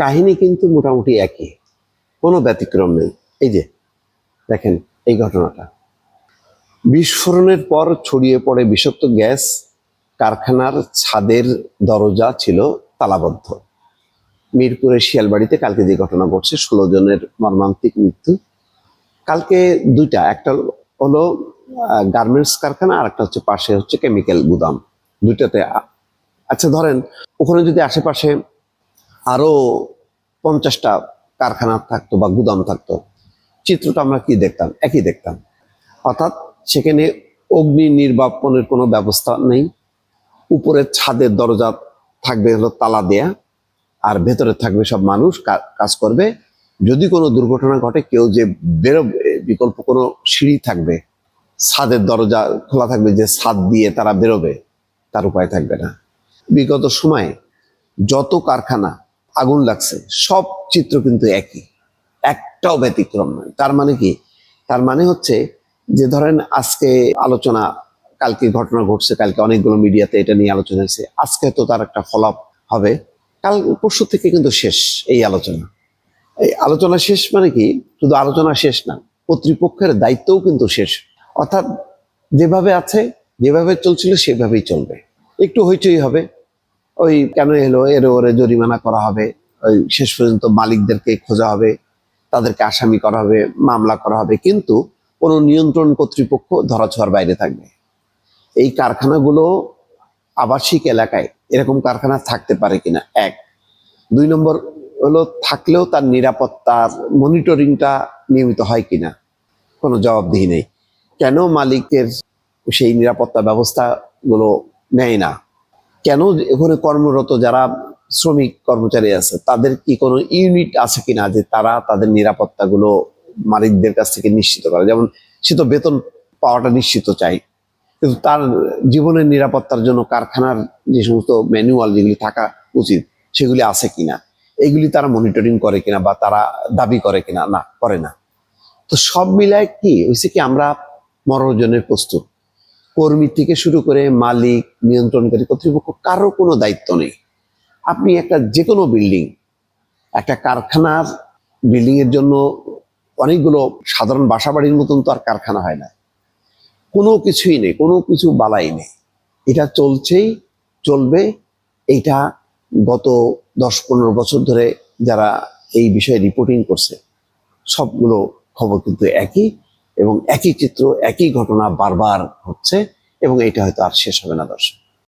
কাহিনী কিন্তু মোটামুটি একই। কোনো ব্যতিক্রম নেই। এই যে, দেখেন এই ঘটনাটা। বিস্ফোরণের পর ছড়িয়ে পড়ে বিষাক্ত গ্যাস, কারখানার ছাদের দরজা ছিল তালাবদ্ধ। মিরপুরের শিয়ালবাড়িতে কালকে যে ঘটনা ঘটছে, ষোলো জনের মর্মান্তিক মৃত্যু। কালকে দুইটা, একটা হলো গার্মেন্টস কারখানা আর একটা হচ্ছে পাশে হচ্ছে কেমিক্যাল গুদাম। দুইটাতে আচ্ছা ধরেন, ওখানে যদি আশেপাশে আরও পঞ্চাশটা কারখানা থাকতো বা গুদাম থাকতো। চিত্রটা আমরা কি দেখতাম? একই দেখতাম। অর্থাৎ সেখানে অগ্নি নির্বাপনের কোনো ব্যবস্থা নেই। উপরের ছাদের দরজা থাকবে হলো তালা দেয়া, আর ভেতরে থাকবে সব মানুষ কাজ করবে। যদি কোনো দুর্ঘটনা ঘটে, কেউ যে বেরোবে, বিকল্প কোনো সিঁড়ি থাকবে, ছাদের দরজা খোলা থাকবে যে ছাদ দিয়ে তারা বেরোবে, তার উপায় থাকবে না। বিগত সময়ে যত কারখানা আগুন লাগছে। সব চিত্র কিন্তু একই। একটাও ব্যতিক্রম নয়। তার মানে কি? তার মানে হচ্ছে যে ধরেন আজকে আলোচনা, কালকে ঘটনা ঘটছে, কালকে অনেকগুলো মিডিয়াতে এটা নিয়ে আলোচনা হয়েছে। আজকে তো তার একটা ফল হবে। কাল পরশু থেকে কিন্তু শেষ এই আলোচনা। এই আলোচনা শেষ মানে কি? শুধু আলোচনা শেষ না, কর্তৃপক্ষের দায়িত্বও কিন্তু শেষ। অর্থাৎ যেভাবে আছে, যেভাবে চলছিল সেভাবেই চলবে। একটু হইচই হবে। ওই কেন এলো? এর ওরে জরিমানা করা হবে। ওই শেষ পর্যন্ত মালিকদেরকে খোঁজা হবে, তাদেরকে আসামি করা হবে, মামলা করা হবে। কিন্তু কোনো নিয়ন্ত্রণ কর্তৃপক্ষ ধরাছোঁয়ার বাইরে থাকবে। এই কারখানাগুলো আবাসিক এলাকায় এরকম কারখানা থাকতে পারে কিনা? এক। দুই নম্বর হলো, থাকলেও তার নিরাপত্তার মনিটরিংটা নিয়মিত হয় কিনা? কোনো জবাবদিহি নেই। কেন মালিকের সেই নিরাপত্তা ব্যবস্থাগুলো নেয় না? কেন এখানে কর্মরত যারা শ্রমিক কর্মচারী আছে, তাদের কি কোনো ইউনিট আছে কিনা যে তারা তাদের নিরাপত্তাগুলো মালিকদের কাছ থেকে নিশ্চিত করে? যেমন সে তো বেতন পাওয়াটা নিশ্চিত চাই, কিন্তু তার জীবনের নিরাপত্তার জন্য কারখানার যে সমস্ত ম্যানুয়াল যেগুলি থাকা উচিত, সেগুলি আছে কিনা? এগুলি তারা মনিটরিং করে কিনা বা তারা দাবি করে কিনা? না, করে না। তো সব মিলায় কি, হয়েছে কি আমরা মরণজনের প্রস্তুত। কর্মী থেকে শুরু করে মালিক, নিয়ন্ত্রণকারী, কর্তৃপক্ষ, কারও কোনো দায়িত্ব নেই। আপনি একটা যে কোনো বিল্ডিং, একটা কারখানার বিল্ডিং এর জন্য অনেকগুলো সাধারণ বাসাবাড়ির মতন তো আর কারখানা হয় না। কোনো কিছুই নেই, কোনো কিছু বালাই নেই। এটা চলছেই, চলবে। এইটা গত দশ পনেরো বছর ধরে যারা এই বিষয়ে রিপোর্টিং করছে, সবগুলো খবর কিন্তু একই। এবং একই চিত্র, একই ঘটনা বারবার হচ্ছে এবং এটা হয়তো আর শেষ হবে না দর্শক।